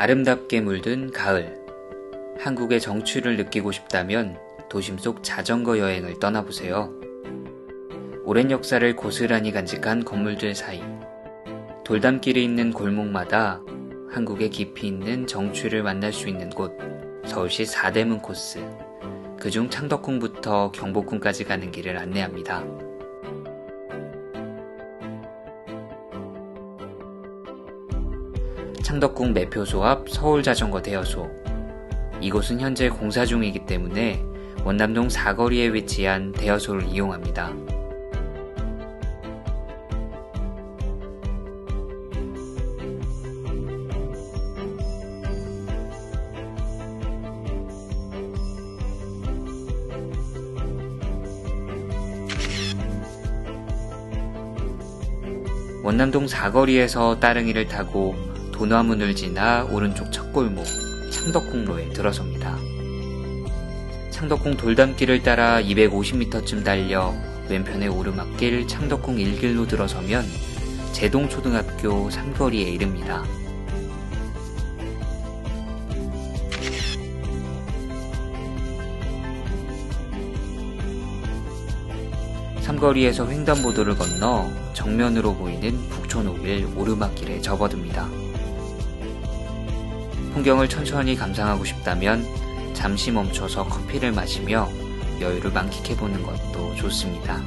아름답게 물든 가을. 한국의 정취를 느끼고 싶다면 도심 속 자전거 여행을 떠나보세요. 오랜 역사를 고스란히 간직한 건물들 사이. 돌담길이 있는 골목마다 한국의 깊이 있는 정취를 만날 수 있는 곳. 서울시 사대문 코스. 그중 창덕궁부터 경복궁까지 가는 길을 안내합니다. 창덕궁 매표소 앞 서울자전거 대여소. 이곳은 현재 공사 중이기 때문에 원남동 사거리에 위치한 대여소를 이용합니다. 원남동 사거리에서 따릉이를 타고 도나문을 지나 오른쪽 첫 골목 창덕궁로에 들어섭니다. 창덕궁 돌담길을 따라 250m쯤 달려 왼편의 오르막길 창덕궁 1길로 들어서면 제동초등학교 삼거리에 이릅니다. 삼거리에서 횡단보도를 건너 정면으로 보이는 북촌 5길 오르막길에 접어듭니다. 풍경을 천천히 감상하고 싶다면 잠시 멈춰서 커피를 마시며 여유를 만끽해보는 것도 좋습니다.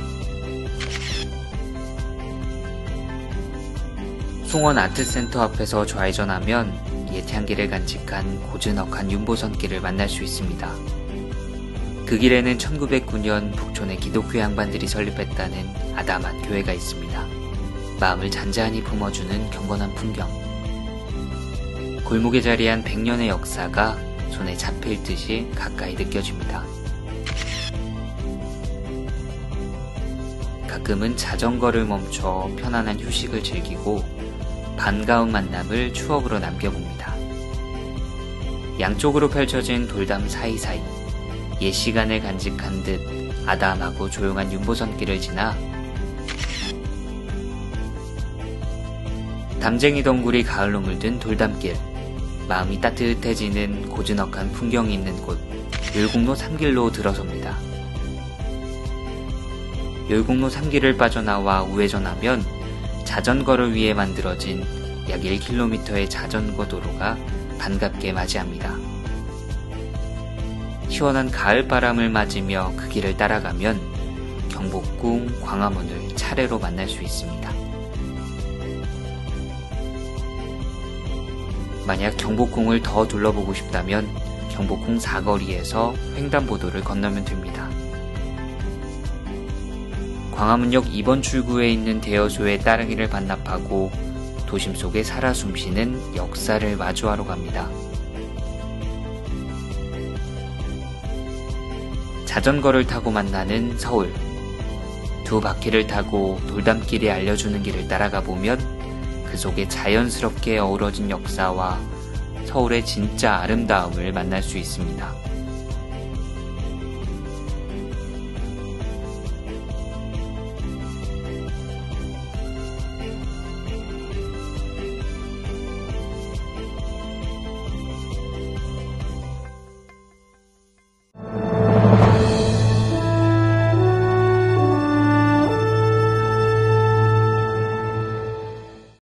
송원 아트센터 앞에서 좌회전하면 예태한길을 간직한 고즈넉한 윤보선길을 만날 수 있습니다. 그 길에는 1909년 북촌에 기독교 양반들이 설립했다는 아담한 교회가 있습니다. 마음을 잔잔히 품어주는 경건한 풍경. 골목에 자리한 100년의 역사가 손에 잡힐 듯이 가까이 느껴집니다. 가끔은 자전거를 멈춰 편안한 휴식을 즐기고 반가운 만남을 추억으로 남겨봅니다. 양쪽으로 펼쳐진 돌담 사이사이 옛 시간을 간직한 듯 아담하고 조용한 윤보선길을 지나 담쟁이 덩굴이 가을로 물든 돌담길 마음이 따뜻해지는 고즈넉한 풍경이 있는 곳 율곡로 3길로 들어섭니다. 율곡로 3길을 빠져나와 우회전하면 자전거를 위해 만들어진 약 1km의 자전거 도로가 반갑게 맞이합니다. 시원한 가을 바람을 맞으며 그 길을 따라가면 경복궁, 광화문을 차례로 만날 수 있습니다. 만약 경복궁을 더 둘러보고 싶다면 경복궁 사거리에서 횡단보도를 건너면 됩니다. 광화문역 2번 출구에 있는 대여소의 따릉이를 반납하고 도심 속에 살아 숨쉬는 역사를 마주하러 갑니다. 자전거를 타고 만나는 서울. 두 바퀴를 타고 돌담길이 알려주는 길을 따라가 보면 그 속에 자연스럽게 어우러진 역사와 서울의 진짜 아름다움을 만날 수 있습니다.